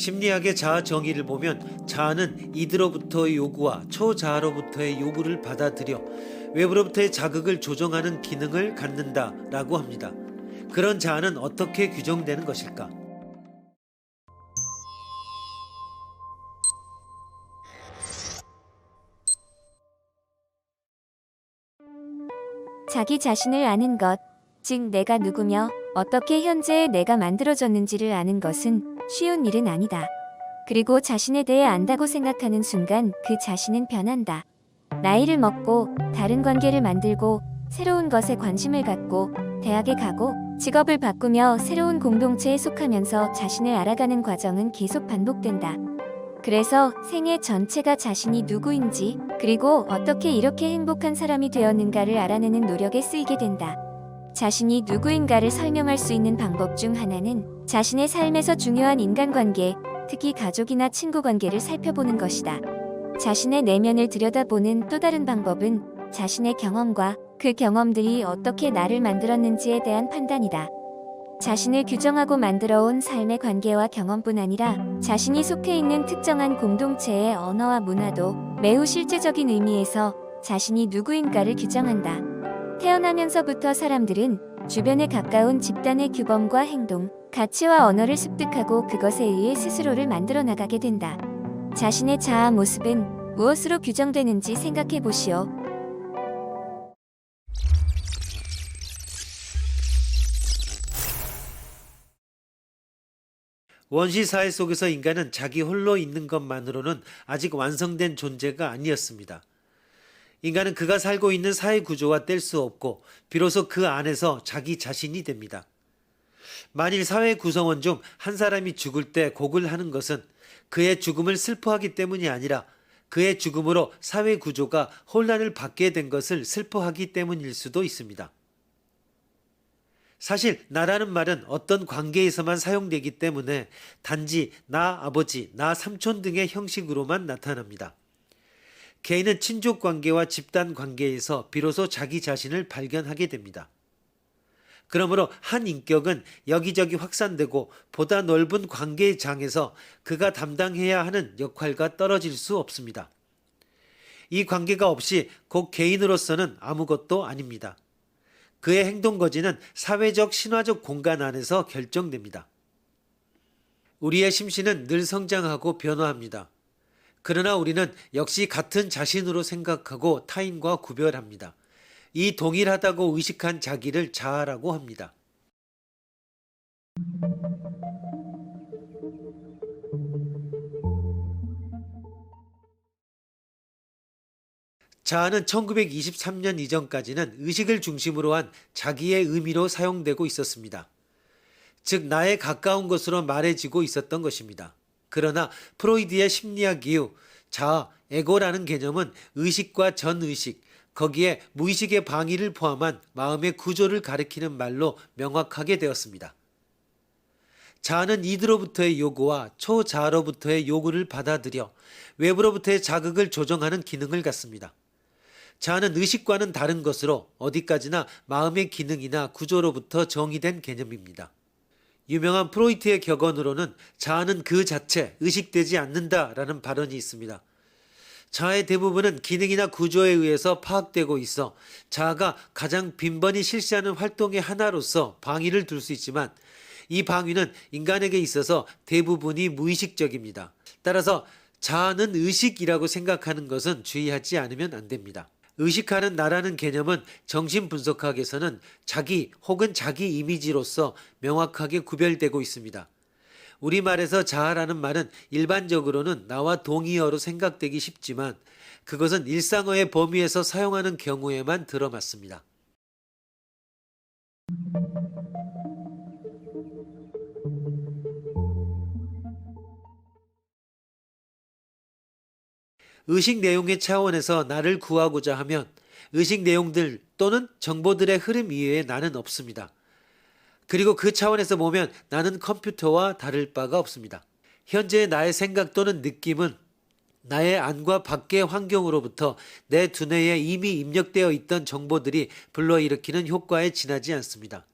심리학의 자아 정의를 보면 자아는 이들로부터의 요구와 초자아로부터의 요구를 받아들여 외부로부터의 자극을 조정하는 기능을 갖는다라고 합니다. 그런 자아는 어떻게 규정되는 것일까? 자기 자신을 아는 것, 즉 내가 누구며 어떻게 현재의 내가 만들어졌는지를 아는 것은 쉬운 일은 아니다. 그리고 자신에 대해 안다고 생각하는 순간 그 자신은 변한다. 나이를 먹고 다른 관계를 만들고 새로운 것에 관심을 갖고 대학에 가고 직업을 바꾸며 새로운 공동체에 속하면서 자신을 알아가는 과정은 계속 반복된다. 그래서 생애 전체가 자신이 누구인지 그리고 어떻게 이렇게 행복한 사람이 되었는가를 알아내는 노력에 쓰이게 된다. 자신이 누구인가를 설명할 수 있는 방법 중 하나는 자신의 삶에서 중요한 인간관계, 특히 가족이나 친구 관계를 살펴보는 것이다. 자신의 내면을 들여다보는 또 다른 방법은 자신의 경험과 그 경험들이 어떻게 나를 만들었는지에 대한 판단이다. 자신을 규정하고 만들어온 삶의 관계와 경험뿐 아니라 자신이 속해 있는 특정한 공동체의 언어와 문화도 매우 실제적인 의미에서 자신이 누구인가를 규정한다. 태어나면서부터 사람들은 주변에 가까운 집단의 규범과 행동, 가치와 언어를 습득하고 그것에 의해 스스로를 만들어 나가게 된다. 자신의 자아 모습은 무엇으로 규정되는지 생각해 보시오. 원시 사회 속에서 인간은 자기 홀로 있는 것만으로는 아직 완성된 존재가 아니었습니다. 인간은 그가 살고 있는 사회 구조와 뗄 수 없고 비로소 그 안에서 자기 자신이 됩니다. 만일 사회 구성원 중 한 사람이 죽을 때 곡을 하는 것은 그의 죽음을 슬퍼하기 때문이 아니라 그의 죽음으로 사회 구조가 혼란을 받게 된 것을 슬퍼하기 때문일 수도 있습니다. 사실 나라는 말은 어떤 관계에서만 사용되기 때문에 단지 나 아버지, 나 삼촌 등의 형식으로만 나타납니다. 개인은 친족 관계와 집단 관계에서 비로소 자기 자신을 발견하게 됩니다. 그러므로 한 인격은 여기저기 확산되고 보다 넓은 관계의 장에서 그가 담당해야 하는 역할과 떨어질 수 없습니다. 이 관계가 없이 곧 개인으로서는 아무것도 아닙니다. 그의 행동 거지는 사회적 신화적 공간 안에서 결정됩니다. 우리의 심신은 늘 성장하고 변화합니다. 그러나 우리는 역시 같은 자신으로 생각하고 타인과 구별합니다. 이 동일하다고 의식한 자기를 자아라고 합니다. 자아는 1923년 이전까지는 의식을 중심으로 한 자기의 의미로 사용되고 있었습니다. 즉, 나에 가까운 것으로 말해지고 있었던 것입니다. 그러나 프로이드의 심리학 이후 자아, 에고라는 개념은 의식과 전의식, 거기에 무의식의 방위를 포함한 마음의 구조를 가리키는 말로 명확하게 되었습니다. 자아는 이들로부터의 요구와 초자아로부터의 요구를 받아들여 외부로부터의 자극을 조정하는 기능을 갖습니다. 자아는 의식과는 다른 것으로 어디까지나 마음의 기능이나 구조로부터 정의된 개념입니다. 유명한 프로이트의 격언으로는 자아는 그 자체 의식되지 않는다라는 발언이 있습니다. 자아의 대부분은 기능이나 구조에 의해서 파악되고 있어 자아가 가장 빈번히 실시하는 활동의 하나로서 방위를 둘 수 있지만 이 방위는 인간에게 있어서 대부분이 무의식적입니다. 따라서 자아는 의식이라고 생각하는 것은 주의하지 않으면 안 됩니다. 의식하는 나라는 개념은 정신 분석학에서는 자기 혹은 자기 이미지로서 명확하게 구별되고 있습니다. 우리말에서 자아라는 말은 일반적으로는 나와 동의어로 생각되기 쉽지만 그것은 일상어의 범위에서 사용하는 경우에만 들어맞습니다. 의식 내용의 차원에서 나를 구하고자 하면 의식 내용들 또는 정보들의 흐름 이외에 나는 없습니다. 그리고 그 차원에서 보면 나는 컴퓨터와 다를 바가 없습니다. 현재의 나의 생각 또는 느낌은 나의 안과 밖의 환경으로부터 내 두뇌에 이미 입력되어 있던 정보들이 불러일으키는 효과에 지나지 않습니다.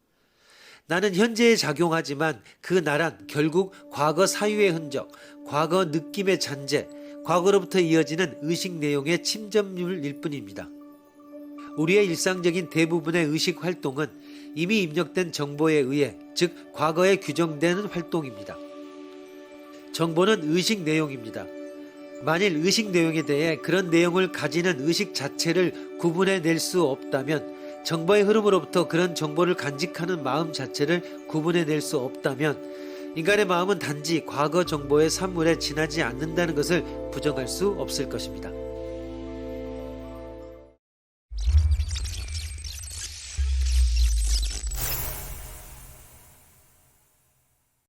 나는 현재에 작용하지만 그 나란 결국 과거 사유의 흔적, 과거 느낌의 잔재, 과거로부터 이어지는 의식 내용의 침전물일 뿐입니다. 우리의 일상적인 대부분의 의식 활동은 이미 입력된 정보에 의해 즉 과거에 규정되는 활동입니다. 정보는 의식 내용입니다. 만일 의식 내용에 대해 그런 내용을 가지는 의식 자체를 구분해 낼 수 없다면 정보의 흐름으로부터 그런 정보를 간직하는 마음 자체를 구분해 낼 수 없다면 인간의 마음은 단지 과거 정보의 산물에 지나지 않는다는 것을 부정할 수 없을 것입니다.